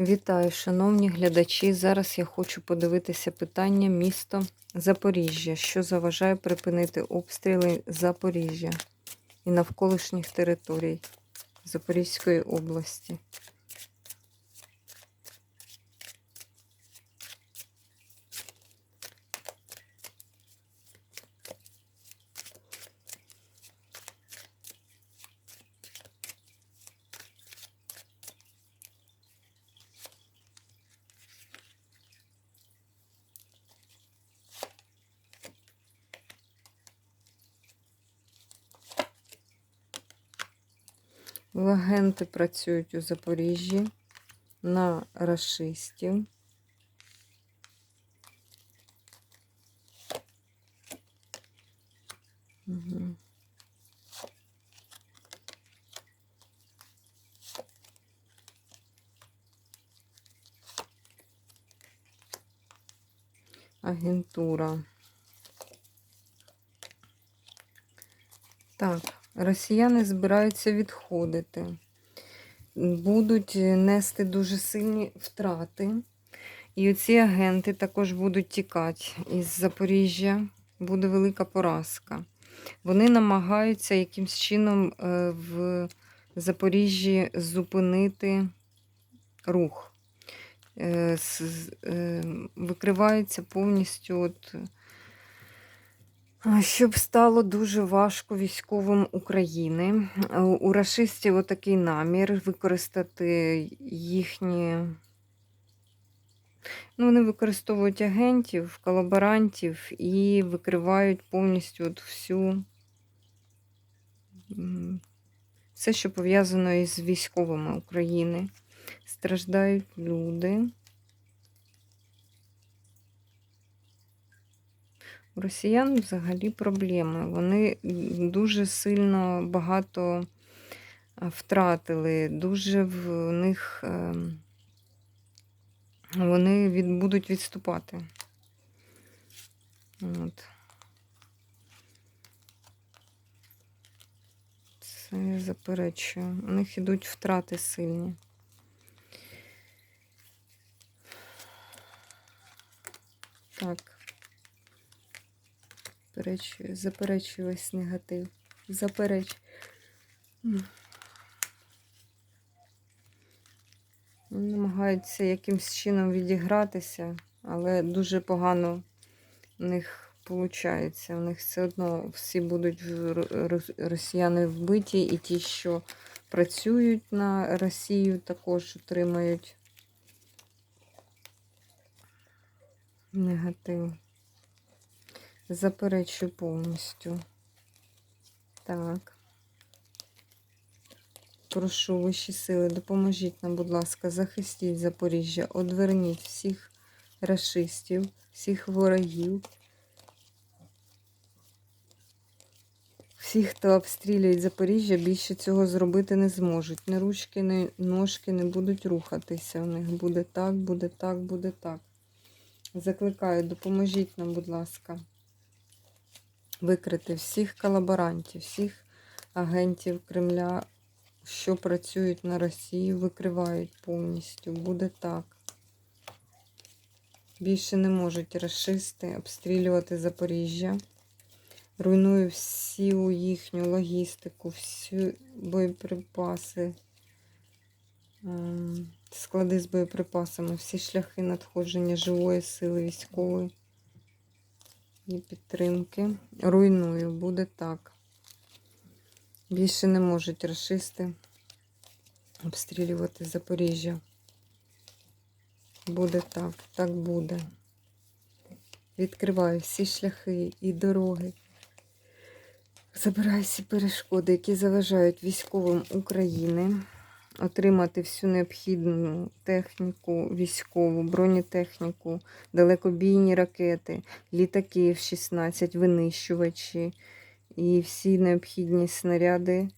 Вітаю, шановні глядачі. Зараз я хочу подивитися питання місто Запоріжжя, що заважає припинити обстріли Запоріжжя і навколишніх територій Запорізької області. Агенти працюють у Запоріжжі на рашистів. Угу. Агентура. Так, росіяни збираються відходити. Будуть нести дуже сильні втрати. І оці агенти також будуть тікати із Запоріжжя. Буде велика поразка. Вони намагаються якимсь чином е, в Запоріжжі зупинити рух. Е, е, Викривається повністю от Щоб стало дуже важко військовим України. У- У рашистів отакий намір використати їхні. Ну, вони використовують агентів, колаборантів і викривають повністю от всю все, що пов'язано із військовими України. Страждають люди. Росіян взагалі проблеми. Вони дуже сильно багато втратили, дуже в них ем, вони від, будуть відступати. От. Це я заперечую. У них ідуть втрати сильні. Так. Заперечую, заперечую весь негатив. Вони Намагаються якимсь чином відігратися, але дуже погано у них виходить. У них все одно всі будуть росіяни вбиті, і ті, що працюють на Росію, також отримають негатив. Заперечую повністю. Так. Прошу вищі сили, допоможіть нам, будь ласка, захистіть Запоріжжя, одверніть всіх рашистів, всіх ворогів, всіх, хто обстрілює Запоріжжя, більше цього зробити не зможуть. Ні ручки, ні ножки не будуть рухатися. У них буде так, буде так, буде так. Закликаю, допоможіть нам, будь ласка викрити всіх колаборантів, всіх агентів Кремля, що працюють на Росію, викривають повністю. Буде так. Більше не можуть расисти обстрілювати Запоріжжя. Руйную всю їхню логістику, всі боєприпаси, ем, склади з боєприпасами, всі шляхи надходження живої сили військової і підтримки. Руйную, буде так. Більше не можуть расисти обстрілювати Запоріжжя. Буде так, так буде. Відкриваю всі шляхи і дороги. Забираю всі перешкоди, які заважають військовим України отримати всю необхідну техніку, військову, бронетехніку, далекобійні ракети, літаки F-16, винищувачі і всі необхідні снаряди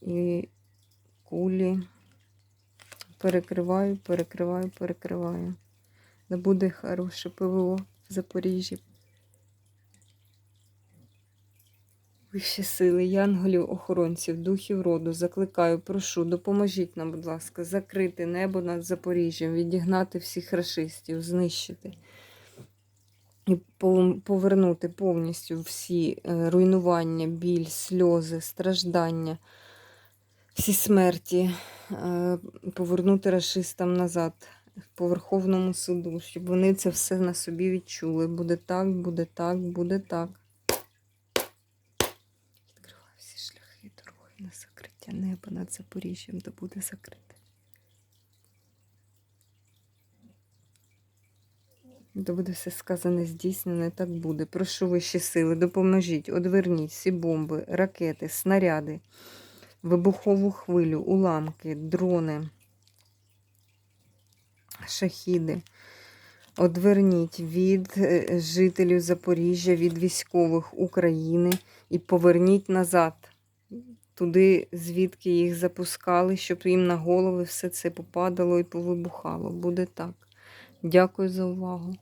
і кулі. Перекриваю, перекриваю, перекриваю. Да буде хороше ПВО в Запоріжжі. Вищі сили, янголів, охоронців, духів роду, закликаю, прошу, допоможіть нам, будь ласка, закрити небо над Запоріжжям, відігнати всіх рашистів, знищити і повернути повністю всі е, руйнування, біль, сльози, страждання, всі смерті, е, повернути рашистам назад по Верховному суду, щоб вони це все на собі відчули. Буде так, буде так, буде так. Відкриваю всі шляхи і дороги на закриття неба над Запоріжжям, де буде закрите. Де буде все сказане, здійснене, так буде. Прошу вищі сили, допоможіть, одверніть всі бомби, ракети, снаряди, вибухову хвилю, уламки, дрони, шахіди. Одверніть від е, жителів Запоріжжя, від військових України і поверніть назад, туди, звідки їх запускали, щоб їм на голови все це попадало і повибухало. Буде так. Дякую за увагу.